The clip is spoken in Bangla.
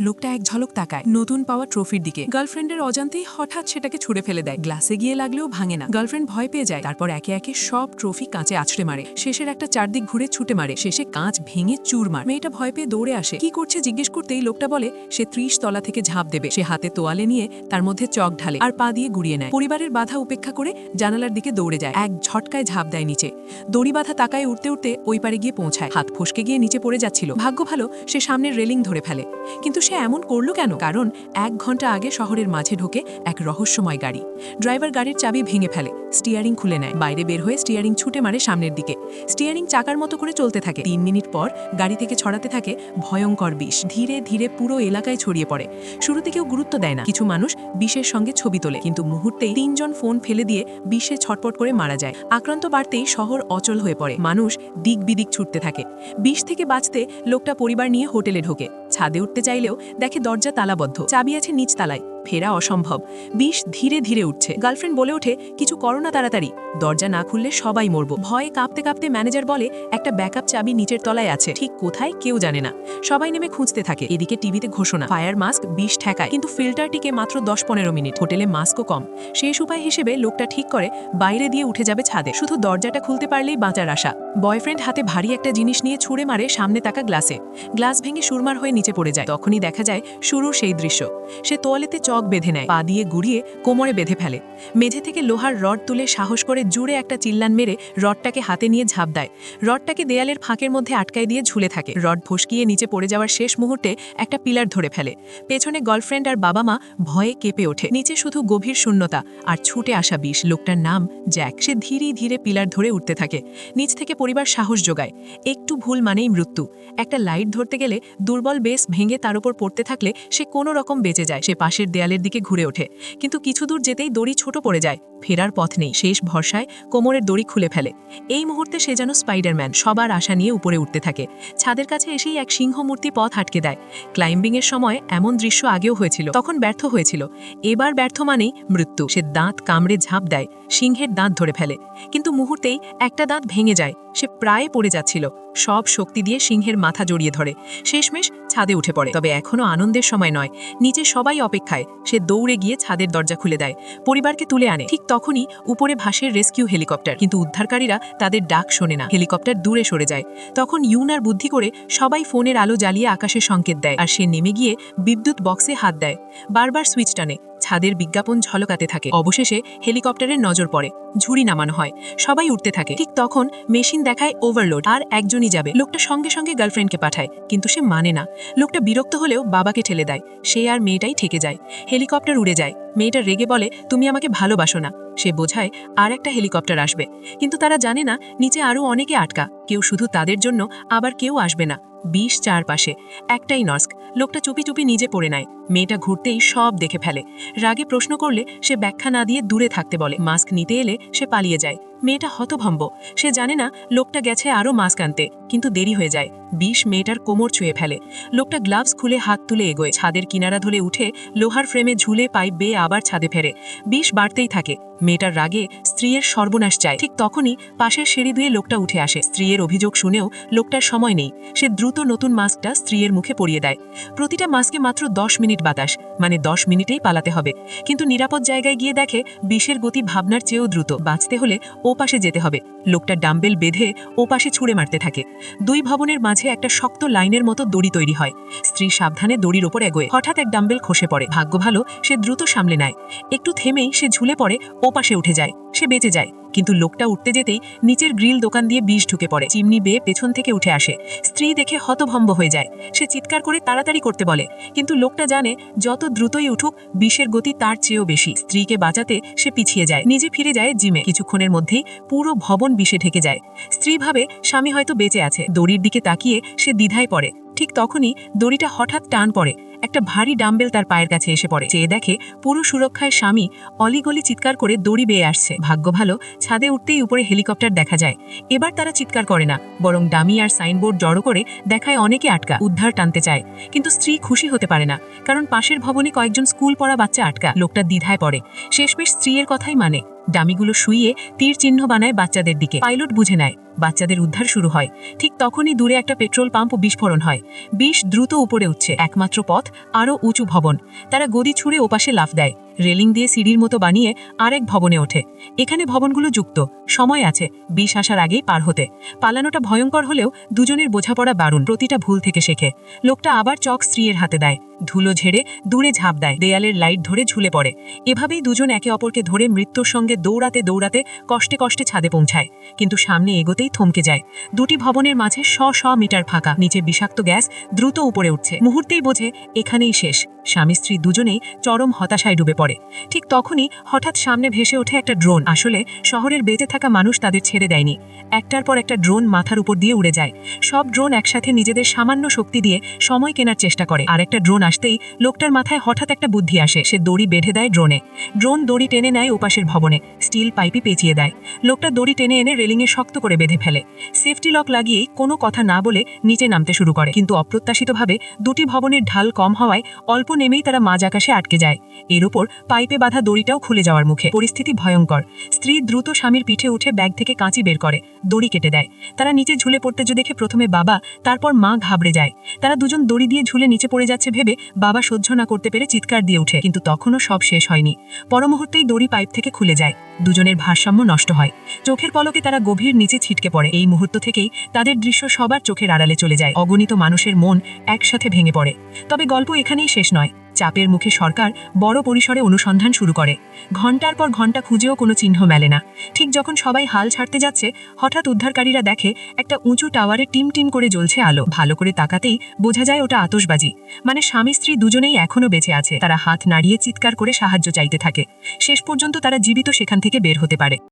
লোকটা এক ঝলক তাকায়। নতুন পাওয়া ট্রফির দিকে। গার্লফ্রেন্ডের অজান্তেই হঠাৎ সেটাকে ছুড়ে ফেলে দেয়। গ্লাসে গিয়ে লাগলেও ভাঙে না। গার্লফ্রেন্ড ভয় পেয়ে যায়। তারপর একে একে সব ট্রফি কাঁচে আছড়ে মারে। শেষের একটা চারদিক ঘুরে ছুটে মারে। শেষে কাঁচ ভেঙে চুর মার। মেয়েটা ভয় পেয়ে দৌড়ে আসে। কি করছে জিজ্ঞেস করতেই লোকটা বলে, সে ত্রিশ তলা থেকে ঝাঁপ দেবে। সে হাতে তোয়ালে নিয়ে তার মধ্যে চক ঢালে আর পা দিয়ে গুড়িয়ে নেয়। পরিবারের বাধা উপেক্ষা করে জানালার দিকে দৌড়ে যায়। এক ঝটকায় ঝাঁপ দেয় নিচে। দড়ি বাধা তাকায় উঠতে উঠতে ওই পারে গিয়ে পৌঁছায়। হাত ফসকে গিয়ে নিচে পড়ে যাচ্ছিল। ভাগ্য ভালো সে সামনের রেলিং ধরে ফেলে। কিন্তু সে এমন করল কেন? কারণ এক ঘণ্টা আগে শহরের মাঝে ঢোকে এক রহস্যময় গাড়ি। ড্রাইভার গাড়ির চাবি ভেঙে ফেলে, স্টিয়ারিং খুলে নেয়। বাইরে বের হয়ে স্টিয়ারিং ছুটে মারে সামনের দিকে। স্টিয়ারিং চাকার মতো করে চলতে থাকে। তিন মিনিট পর গাড়ি থেকে ছড়াতে থাকে ভয়ঙ্কর বিষ। ধীরে ধীরে পুরো এলাকায় ছড়িয়ে পড়ে। শুরুতে কেউ গুরুত্ব দেয় না। কিছু মানুষ বিষের সঙ্গে ছবি তোলে। কিন্তু মুহূর্তেই তিনজন ফোন ফেলে দিয়ে বিষে ছটপট করে মারা যায়। আক্রান্ত বাড়তেই শহর অচল হয়ে পড়ে। মানুষ দিক বিদিক ছুটতে থাকে। বিষ থেকে বাঁচতে লোকটা পরিবার নিয়ে হোটেলে ঢোকে। ছাদে উঠতে চাইলেও দেখে দরজা তালাবদ্ধ। চাবি আছে নিচ তালায় ফেরা অসম্ভব। বিষ ধীরে ধীরে উঠছে। গার্লফ্রেন্ড বলে ওঠে, কিছু করো না তাড়াতাড়ি। দরজা না খুললে সবাই মরব। ভয়ে কাঁপতে কাঁপতে ম্যানেজার বলে, একটা ব্যাকআপ চাবি নিচের তলায় আছে। ঠিক কোথায় কেউ জানে না। সবাই নেমে খুঁজতে থাকে। এদিকে টিভিতে ঘোষণা, ফায়ার মাস্ক, বিষ ঠেকায়। কিন্তু ফিল্টারটিকে মাত্র দশ পনেরো মিনিট। হোটেলে মাস্কও কম। শেষ উপায় হিসেবে লোকটা ঠিক করে, বাইরে দিয়ে উঠে যাবে ছাদে। শুধু দরজাটা খুলতে পারলেই বাঁচার আশা। বয়ফ্রেন্ড হাতে ভারী একটা জিনিস নিয়ে ছুঁড়ে মারে সামনে তাকা গ্লাসে। গ্লাস ভেঙে সুরমার হয়ে নিচে পড়ে যায়। তখনই দেখা যায় শুরুর সেই দৃশ্য। সে তোয়ালেতে চক বেঁধে নেয়, পা দিয়ে গুড়িয়ে কোমরে বেঁধে ফেলে। মেঝে থেকে লোহার রড তুলে সাহস করে জুড়ে একটা চিল্লান মেরে রডটাকে হাতে নিয়ে ঝাঁপ দেয়। রডটাকে দেয়ালের ফাঁকের মধ্যে আটকায় দিয়ে ঝুলে থাকে। রড ফসকিয়ে নিচে পড়ে যাওয়ার শেষ মুহূর্তে একটা পিলার ধরে ফেলে। পেছনে গার্লফ্রেন্ড আর বাবা মা ভয়ে কেঁপে ওঠে। নিচে শুধু গভীর শূন্যতা আর ছুটে আসা বিষ। লোকটার নাম জ্যাক। সে ধীরে ধীরে পিলার ধরে উঠতে থাকে। নিচ থেকে পরিবার সাহস যোগায়। একটু ভুল মানেই মৃত্যু। একটা লাইট ধরতে গেলে দুর্বল বেস ভেঙে তার উপর পড়তে থাকলে সে কোনো রকম বেঁচে যায়। সে পাশের দেয়ালের দিকে ঘুরে ওঠে। কিন্তু কিছু দূর যেতেই দড়ি ছোট পড়ে যায়। ফেরার পথ নেই। শেষ ভরসায় কোমরের দড়ি খুলে ফেলে। এই মুহূর্তে সে যেন স্পাইডারম্যান সবার আশা নিয়ে উপরে উঠতে থাকে। ছাদের কাছে এসেই এক সিংহমূর্তি পথ আটকে দেয়। ক্লাইম্বিংয়ের সময় এমন দৃশ্য আগেও হয়েছিল, তখন ব্যর্থ হয়েছিল। এবার ব্যর্থ মানেই মৃত্যু। সে দাঁত কামড়ে ঝাঁপ দেয়। সিংহের দাঁত ধরে ফেলে। কিন্তু মুহূর্তেই একটা দাঁত ভেঙে যায়। সে প্রায় পড়ে যাচ্ছিল। সব শক্তি দিয়ে সিংহের মাথা জড়িয়ে ধরে। শেষমেশ ছাদে উঠে পড়ে। তবে এখনও আনন্দের সময় নয়। নিচে সবাই অপেক্ষায়। সে দৌড়ে গিয়ে ছাদের দরজা খুলে দেয়। পরিবারকে তুলে আনে। ঠিক তখনই উপরে ভাসের রেস্কিউ হেলিকপ্টার। কিন্তু উদ্ধারকারীরা তাদের ডাক শোনে না। হেলিকপ্টার দূরে সরে যায়। তখন ইউনার বুদ্ধি করে সবাই ফোনের আলো জ্বালিয়ে আকাশে সংকেত দেয়। আর সে নেমে গিয়ে বিদ্যুৎ বক্সে হাত দেয়। বারবার সুইচ টানে। ছাদের বিজ্ঞাপন ঝলকাতে থাকে। অবশেষে হেলিকপ্টারের নজর পড়ে। ঝুড়ি নামানো হয়। সবাই উঠতে থাকে। ঠিক তখন মেশিন দেখায় ওভারলোড আর একজনই যাবে। লোকটা সঙ্গে সঙ্গে গার্লফ্রেন্ডকে পাঠায়, কিন্তু সে মানে না। লোকটা বিরক্ত হলেও বাবাকে ঠেলে দেয়। সে আর মেয়েটাই ঠেকে যায়। হেলিকপ্টার উড়ে যায়। মেয়েটা রেগে বলে, তুমি আমাকে ভালোবাসো না। সে বোঝায়, আর একটা হেলিকপ্টার আসবে। কিন্তু তারা জানে না, নিচে আরও অনেকে আটকা। কেউ শুধু তাদের জন্য, আবার কেউ আসবে না। বিষ চারপাশে। একটাই নস্ক, লোকটা চুপি চুপি নিজে পড়ে নেয়। মেয়েটা ঘুরতেই সব দেখে ফেলে। রাগে প্রশ্ন করলে সে ব্যাখ্যা না দিয়ে দূরে থাকতে বলে। মাস্ক নিতে এলে সে পালিয়ে যায়। মেয়েটা হতভম্ব। সে জানে না লোকটা গেছে আরও মাস্ক আনতে, কিন্তু দেরি হয়ে যায়। বিষ মেয়েটার কোমর ছুঁয়ে ফেলে। লোকটা গ্লাভস খুলে হাত তুলে এগোয়। ছাদের কিনারা ধরে উঠে লোহার ফ্রেমে ঝুলে পাইপ বেয়ে আবার ছাদে ফেরে। বিষ বাড়তেই থাকে। মেয়েটার রাগে স্ত্রীর সর্বনাশ চায়। ঠিক তখনই পাশের সিঁড়ি দিয়ে লোকটা উঠে আসে। স্ত্রীর অভিযোগ শুনেও লোকটার সময় নেই। সে দ্রুত নতুন মাস্কটা স্ত্রীর মুখে পরিয়ে দেয়। প্রতিটা মাস্কে মাত্র দশ মিনিট বাতাস মানে দশ মিনিটেই পালাতে হবে। কিন্তু নিরাপদ জায়গায় গিয়ে দেখে বিষের গতি ভাবনার চেয়েও দ্রুত। বাঁচতে হলে ও পাশে যেতে হবে। লোকটা ডাম্বেল বেঁধে ওপাশে পাশে ছুঁড়ে মারতে থাকে। দুই ভবনের মাঝে একটা শক্ত লাইনের মতো দড়ি তৈরি হয়। স্ত্রী সাবধানে দড়ির ওপর এগোয়। হঠাৎ এক ডাম্বেল খসে পড়ে। ভাগ্য ভালো, সে দ্রুত সামলে নেয়। একটু থেমেই সে ঝুলে পড়ে, ওপাশে পাশে উঠে যায়। সে বেঁচে যায়। কিন্তু লোকটা উঠতে যেতেই নিচের গ্রিল দোকান দিয়ে বিষ ঢুকে পড়ে। চিমনি বেয়ে পেছন থেকে উঠে আসে। স্ত্রী দেখে হতভম্ব হয়ে যায়। সে চিৎকার করে তাড়াতাড়ি করতে বলে। কিন্তু লোকটা জানে, যত দ্রুতই উঠুক, বিষের গতি তার চেয়েও বেশি। স্ত্রীকে বাঁচাতে সে পিছিয়ে যায়। নিজে ফিরে যায় জিমে। কিছুক্ষণের মধ্যেই পুরো ভবন বিষে ঢেকে যায়। স্ত্রী ভাবে, স্বামী হয়তো বেঁচে আছে। দড়ির দিকে তাকিয়ে সে দ্বিধায় পড়ে। ঠিক তখনই দড়িটা হঠাৎ টান পড়ে। একটা ভারী ডাম্বেল তার পায়ের কাছে এসে পড়ে। চেয়ে দেখে পুরো সুরক্ষায় স্বামী অলিগলি চিৎকার করে দড়ি বেয়ে আসছে। ভাগ্য ভালো, ছাদে উঠতেই উপরে হেলিকপ্টার দেখা যায়। এবার তারা চিৎকার করে না, বরং ডামি আর সাইনবোর্ড জড়ো করে দেখায় অনেকে আটকা, উদ্ধার টানতে চায়। কিন্তু স্ত্রী খুশি হতে পারে না, কারণ পাশের ভবনে কয়েকজন স্কুল পড়া বাচ্চা আটকা, লোকটা দ্বিধায় পড়ে। শেষমেশ স্ত্রীর কথাই মানে। ডামিগুলো শুইয়ে তীর চিহ্ন বানায় বাচ্চাদের দিকে। পাইলট বুঝে নেয়, বাচ্চাদের উদ্ধার শুরু হয়। ঠিক তখনই দূরে একটা পেট্রোল পাম্প বিস্ফোরণ হয়। বিষ দ্রুত উপরে উঠছে। একমাত্র পথ আরও উঁচু ভবন। তারা গদি ছুঁড়ে ওপাশে লাফ দেয়। রেলিং দিয়ে সিঁড়ির মতো বানিয়ে আরেক ভবনে ওঠে। এখানে ভবনগুলো যুক্ত, সময় আছে বিষ আসার আগেই পার হতে। পালানোটা ভয়ঙ্কর হলেও দুজনের বোঝাপড়া বারুণ, প্রতিটা ভুল থেকে শেখে। লোকটা আবার চক স্ত্রীর হাতে দেয়, ধুলো ঝেড়ে দূরে ঝাঁপ দেয়, দেয়ালের লাইট ধরে ঝুলে পড়ে। এভাবেই দুজন একে অপরকে ধরে মৃত্যুর সঙ্গে দৌড়াতে দৌড়াতে কষ্টে কষ্টে ছাদে পৌঁছায়। কিন্তু সামনে এগোতেই থমকে যায়। দুটি ভবনের মাঝে শ শ মিটার ফাঁকা, নিচে বিষাক্ত গ্যাস দ্রুত উপরে উঠছে। মুহূর্তেই বোঝে, এখানেই শেষ। স্বামী স্ত্রী দুজনেই চরম হতাশায় ডুবে পড়ে। ঠিক তখনই হঠাৎ সামনে ভেসে ওঠে একটা ড্রোন। আসলে শহরের বেঁচে থাকা মানুষ তাদের ছেড়ে দেয়নি। একটার পর একটা ড্রোন মাথার উপর দিয়ে উড়ে যায়। সব ড্রোন একসাথে নিজেদের সামান্য শক্তি দিয়ে সময় কেনার চেষ্টা করে। আর একটা ড্রোন আসতেই লোকটার মাথায় হঠাৎ একটা বুদ্ধি আসে। সে দড়ি বেঁধে দেয় ড্রোনে। ড্রোন দড়ি টেনে নেয় ওপাশের ভবনে। স্টিল পাইপি পেঁচিয়ে দেয়। লোকটা দড়ি টেনে এনে রেলিংয়ে শক্ত করে বেঁধে ফেলে। সেফটি লক লাগিয়েই কোনো কথা না বলে নিচে নামতে শুরু করে। কিন্তু অপ্রত্যাশিতভাবে দুটি ভবনের ঢাল কম হওয়ায় অল্প নেমেই তারা মাঝ আকাশে আটকে যায়। এর উপর পাইপে বাঁধা দড়িটাও খুলে যাওয়ার মুখে। পরিস্থিতি ভয়ঙ্কর। স্ত্রী দ্রুত স্বামীর পিঠে উঠে ব্যাগ থেকে কাঁচি বের করে, দড়ি কেটে দেয়। তারা নিচে ঝুলে পড়তে যে দেখে প্রথমে বাবা, তারপর মা ঘাবড়ে যায়। তারা দুজন দড়ি দিয়ে ঝুলে নিচে পড়ে যাচ্ছে ভেবে বাবা সহ্য না করতে পেরে চিৎকার দিয়ে উঠে, কিন্তু তখনও সব শেষ হয়নি। পরমুহূর্তেই দড়ি পাইপ থেকে খুলে যায়। দুজনের ভারসাম্য নষ্ট হয়। চোখের পলকে তারা গভীর নিচে ছিটকে পড়ে। এই মুহূর্ত থেকেই তাদের দৃশ্য সবার চোখের আড়ালে চলে যায়। অগণিত মানুষের মন একসাথে ভেঙে পড়ে। তবে গল্প এখানেই শেষ নয়। চাপের মুখে সরকার বড় পরিসরে অনুসন্ধান শুরু করে। ঘণ্টার পর ঘণ্টা খুঁজেও কোনো চিহ্ন মেলে না। ঠিক যখন সবাই হাল ছাড়তে যাচ্ছে, হঠাৎ উদ্ধারকারীরা দেখে একটা উঁচু টাওয়ারে টিম টিম করে জ্বলছে আলো। ভালো করে তাকাতেই বোঝা যায় ওটা আতসবাজি মানে স্বামী স্ত্রী দুজনেই এখনও বেঁচে আছে। তারা হাত নাড়িয়ে চিৎকার করে সাহায্য চাইতে থাকে। শেষ পর্যন্ত তারা জীবিত সেখান থেকে বের হতে পারে।